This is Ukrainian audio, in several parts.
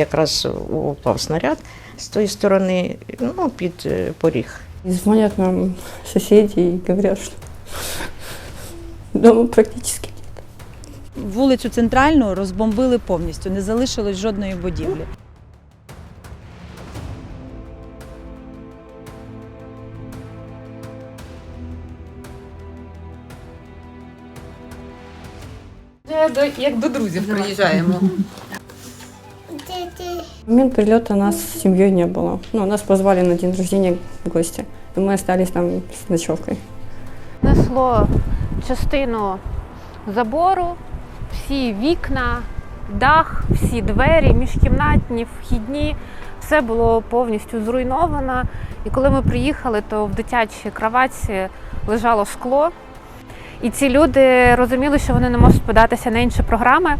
Якраз упав снаряд з тої сторони, ну, під е, поріг. И звонят нам соседи и говорят, что дома практически нет. Вулицю центральну розбомбили повністю, не залишилось жодної будівлі. Як до друзів приїжджаємо. В момент прилета нас с семьей не было. Ну, нас позвали на день рождения в гости. И мы остались там с ночевкой. Несло частину забору, всі вікна, дах, всі двері, міжкімнатні, вхідні. Все було повністю зруйновано. І коли ми приїхали, то в дитячій кроватці лежало скло. І ці люди розуміли, що вони не можуть податися на інші програми.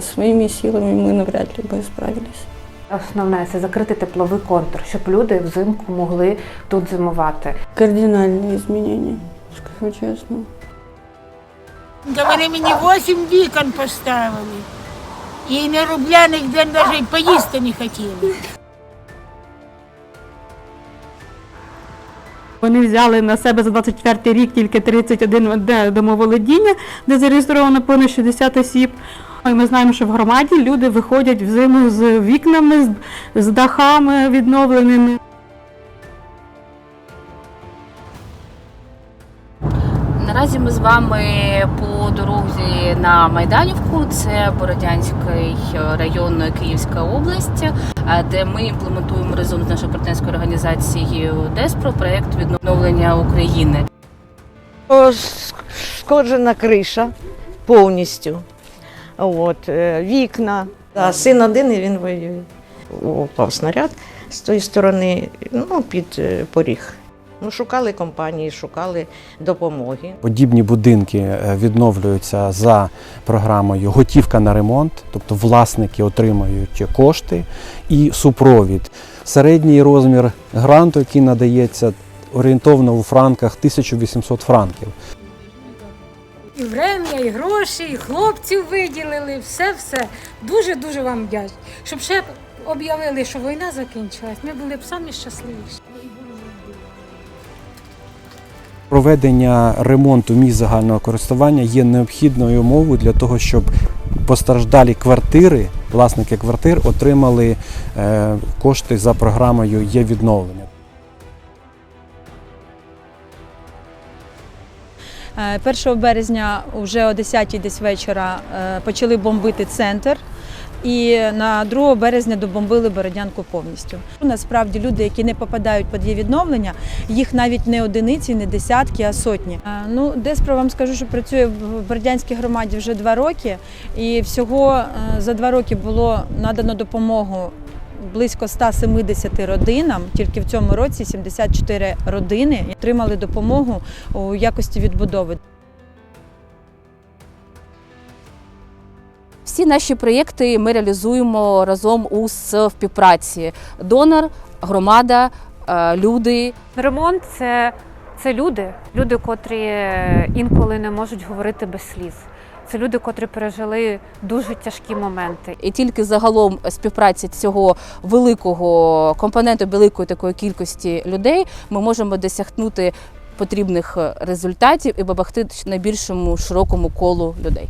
Своими силами мы навряд ли бы справились. Основне це закрити тепловий контур, щоб люди взимку могли тут зимувати. Кардинальные изменения, скажу честно. Та вони мені вісім вікон поставили. І не рубля ніде навіть поїсти не хотіли. Вони взяли на себе за 24 рік тільки 31 домоволодіння, де зареєстровано понад 60 осіб. І ми знаємо, що в громаді люди виходять в зиму з вікнами, з дахами відновленими. Наразі ми з вами по дорозі на Майданівку, це Бородянський район Київська область, е, де ми імплементуємо разом з нашою партнерською організацією ДЕСПРО проект відновлення України. Скоджена криша повністю. От, е, вікна. А син один і він воює. Упав снаряд з тої сторони, ну, під е, поріг. Ну, шукали компанії, шукали допомоги. Подібні будинки е, відновлюються за програмою готівка на ремонт, тобто власники отримають кошти і супровід. Середній розмір гранту, який надається орієнтовно у франках 1800 франків. І врем'я, і гроші, і хлопців виділили, все-все. Дуже-дуже вам вдячні. Щоб ще об'явили, що війна закінчилась, ми були б самі щасливіші. Проведення ремонту місць загального користування є необхідною умовою для того, щоб постраждалі квартири, власники квартир отримали е, кошти за програмою є відновлення. Е, 1 березня вже о 10 десь вечора е, почали бомбити центр. І на 2 березня добомбили Бородянку повністю. Насправді люди, які не попадають під її відновлення, їх навіть не одиниці, не десятки, а сотні. Ну, Деспро вам скажу, що працює в Бородянській громаді вже два роки, і всього е, за два роки було надано допомогу близько 170 родинам. Тільки в цьому році 74 родини отримали допомогу у якості відбудови. Всі наші проєкти ми реалізуємо разом у співпраці. Донор, громада, е, люди, Ремонт це, це люди, люди, котрі е, інколи не можуть говорити без сліз. Це люди, котрі пережили дуже тяжкі моменти. І тільки загалом співпраці цього великого компоненту, великої такої кількості людей ми можемо досягнути потрібних результатів і допомогти найбільшому широкому колу людей.